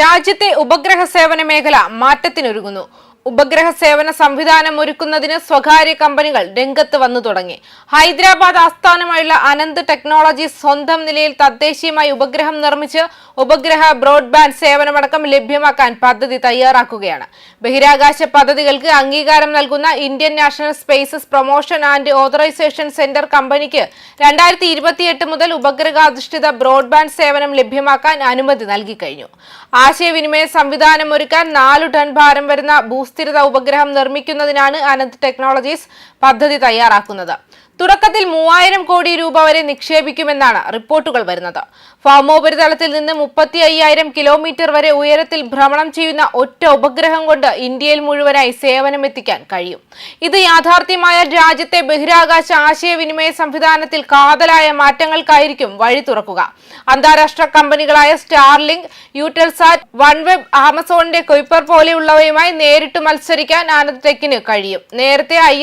രാജ്യത്തെ ഉപഗ്രഹ സേവന മേഖല മാറ്റത്തിനൊരുങ്ങുന്നു. ഉപഗ്രഹ സേവന സംവിധാനം ഒരുക്കുന്നതിന് സ്വകാര്യ കമ്പനികൾ രംഗത്ത് വന്നു തുടങ്ങി. ഹൈദരാബാദ് ആസ്ഥാനമായുള്ള അനന്ത് ടെക്നോളജി സ്വന്തം നിലയിൽ തദ്ദേശീയമായി ഉപഗ്രഹം നിർമ്മിച്ച് ഉപഗ്രഹ ബ്രോഡ്ബാൻഡ് സേവനമടക്കം ലഭ്യമാക്കാൻ പദ്ധതി തയ്യാറാക്കുകയാണ്. ബഹിരാകാശ പദ്ധതികൾക്ക് അംഗീകാരം നൽകുന്ന Indian National Spaces Promotion and Authorisation Centre കമ്പനിക്ക് രണ്ടായിരത്തി ഇരുപത്തിയെട്ട് മുതൽ ഉപഗ്രഹാധിഷ്ഠിത ബ്രോഡ്ബാൻഡ് സേവനം ലഭ്യമാക്കാൻ അനുമതി നൽകി കഴിഞ്ഞു. ആശയവിനിമയ സംവിധാനം ഒരുക്കാൻ നാലു ടൺ ഭാരം വരുന്ന ഭൂസ്ഥിരത ഉപഗ്രഹം നിർമ്മിക്കുന്നതിനാണ് അനന്ത് ടെക്നോളജീസ് പദ്ധതി തയ്യാറാക്കുന്നത്. തുടക്കത്തിൽ മൂവായിരം കോടി രൂപ വരെ നിക്ഷേപിക്കുമെന്നാണ് റിപ്പോർട്ടുകൾ വരുന്നത്. ഭൗമോപരിതലത്തിൽ നിന്ന് മുപ്പത്തി അയ്യായിരം കിലോമീറ്റർ വരെ ഉയരത്തിൽ ഭ്രമണം ചെയ്യുന്ന ഒറ്റ ഉപഗ്രഹം കൊണ്ട് ഇന്ത്യയിൽ മുഴുവനായി സേവനമെത്തിക്കാൻ കഴിയും. ഇത് യാഥാർത്ഥ്യമായ രാജ്യത്തെ ബഹിരാകാശ ആശയവിനിമയ സംവിധാനത്തിൽ കാതലായ മാറ്റങ്ങൾക്കായിരിക്കും വഴി തുറക്കുക. അന്താരാഷ്ട്ര കമ്പനികളായ സ്റ്റാർലിങ്ക് യൂട്ടൽസാറ്റ് വൺവെബ് ആമസോണിന്റെ കൊയ്പർ പോലെയുള്ളവയുമായി നേരിട്ട് മത്സരിക്കാൻ ആനന്ദ് ടെക്കിന് കഴിയും. നേരത്തെ ഐ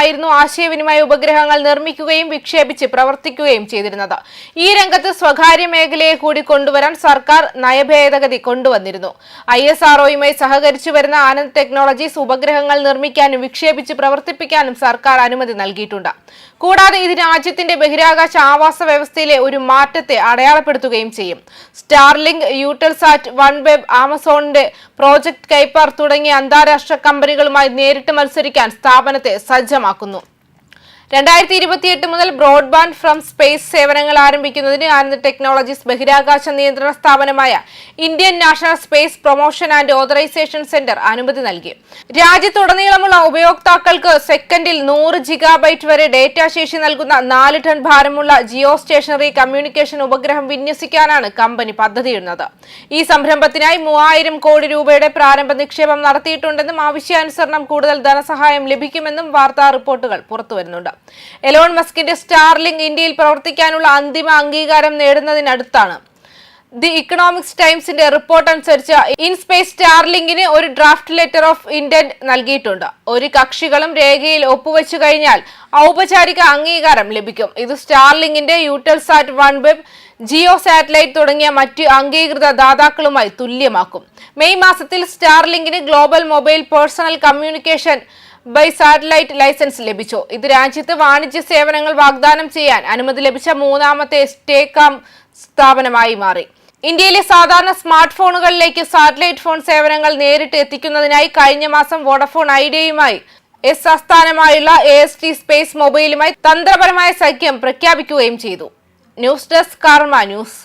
ആയിരുന്നു ആശയവിനിമയ ഉപഗ്രഹങ്ങൾ നിർമ്മിക്കുകയും വിക്ഷേപിച്ച് പ്രവർത്തിക്കുകയും ചെയ്തിരുന്നത്. ഈ രംഗത്ത് സ്വകാര്യ മേഖലയെ കൂടി കൊണ്ടുവരാൻ സർക്കാർ നയഭേദഗതി കൊണ്ടുവന്നിരുന്നു. ഐ എസ് ആർഒയുമായി സഹകരിച്ചു വരുന്ന ആനന്ദ് ടെക്നോളജീസ് ഉപഗ്രഹങ്ങൾ നിർമ്മിക്കാനും വിക്ഷേപിച്ച് പ്രവർത്തിപ്പിക്കാനും സർക്കാർ അനുമതി നൽകിയിട്ടുണ്ട്. കൂടാതെ ഇത് രാജ്യത്തിന്റെ ബഹിരാകാശ ആവാസ വ്യവസ്ഥയിലെ ഒരു മാറ്റത്തെ അടയാളപ്പെടുത്തുകയും ചെയ്യും. സ്റ്റാർലിങ്ക് യൂട്ടൽസാറ്റ് വൺ വെബ് ആമസോണിന്റെ പ്രോജക്ട് കൈപ്പർ തുടങ്ങിയ അന്താരാഷ്ട്ര കമ്പനികളുമായി നേരിട്ട് മത്സരിക്കാൻ സ്ഥാപനത്തെ സജ്ജമാക്കുന്നു. രണ്ടായിരത്തി ഇരുപത്തിയെട്ട് മുതൽ ബ്രോഡ്ബാൻഡ് ഫ്രം സ്പേസ് സേവനങ്ങൾ ആരംഭിക്കുന്നതിന് ആനന്ദ് ടെക്നോളജീസ് ബഹിരാകാശ നിയന്ത്രണ സ്ഥാപനമായ Indian National Space Promotion and Authorisation Centre അനുമതി നൽകി. രാജ്യത്തുടനീളമുള്ള ഉപയോക്താക്കൾക്ക് സെക്കൻഡിൽ നൂറ് ജിഗാബൈറ്റ് വരെ ഡേറ്റ ശേഷി നൽകുന്ന നാല് ടൺ ഭാരമുള്ള ജിയോ സ്റ്റേഷനറി കമ്മ്യൂണിക്കേഷൻ ഉപഗ്രഹം വിന്യസിക്കാനാണ് കമ്പനി പദ്ധതിയിടുന്നത്. ഈ സംരംഭത്തിനായി മൂവായിരം കോടി രൂപയുടെ പ്രാരംഭ നിക്ഷേപം നടത്തിയിട്ടുണ്ടെന്നും ആവശ്യാനുസരണം കൂടുതൽ ധനസഹായം ലഭിക്കുമെന്നും വാർത്താ റിപ്പോർട്ടുകൾ പുറത്തുവരുന്നുണ്ട്. എലോൺ മസ്കിന്റെ സ്റ്റാർലിങ്ക് ഇന്ത്യയിൽ പ്രവർത്തിക്കാനുള്ള അന്തിമ അംഗീകാരം നേടുന്നതിനടുത്താണ്. ദി ഇക്കണോമിക്സ് ടൈംസിന്റെ റിപ്പോർട്ട് അനുസരിച്ച് ഇൻ സ്പേസ് സ്റ്റാർലിങ്കിന് ഒരു ഡ്രാഫ്റ്റ് ലെറ്റർ ഓഫ് ഇന്റന്റ് നൽകിയിട്ടുണ്ട്. ഒരു കക്ഷികളും രേഖയിൽ ഒപ്പുവെച്ചു കഴിഞ്ഞാൽ ഔപചാരിക അംഗീകാരം ലഭിക്കും. ഇത് സ്റ്റാർലിങ്കിന്റെ Eutelsat OneWeb Jio satellite തുടങ്ങിയ മറ്റ് അംഗീകൃത ദാതാക്കളുമായി തുല്യമാക്കും. മെയ് മാസത്തിൽ സ്റ്റാർലിങ്കിന് global mobile personal communication by satellite licence ലഭിച്ചു. ഇത് രാജ്യത്ത് വാണിജ്യ സേവനങ്ങൾ വാഗ്ദാനം ചെയ്യാൻ അനുമതി ലഭിച്ച മൂന്നാമത്തെ സ്റ്റേക്കാം സ്ഥാപനമായി മാറി. ഇന്ത്യയിലെ സാധാരണ സ്മാർട്ട് ഫോണുകളിലേക്ക് സാറ്റലൈറ്റ് ഫോൺ സേവനങ്ങൾ നേരിട്ട് എത്തിക്കുന്നതിനായി കഴിഞ്ഞ മാസം വോഡഫോൺ ഐഡിയയുമായി എസ് ആസ്ഥാനമായുള്ള എ എസ് ടി സ്പേസ് മൊബൈലുമായി തന്ത്രപരമായ സഖ്യം പ്രഖ്യാപിക്കുകയും ചെയ്തു. News desk Karma news.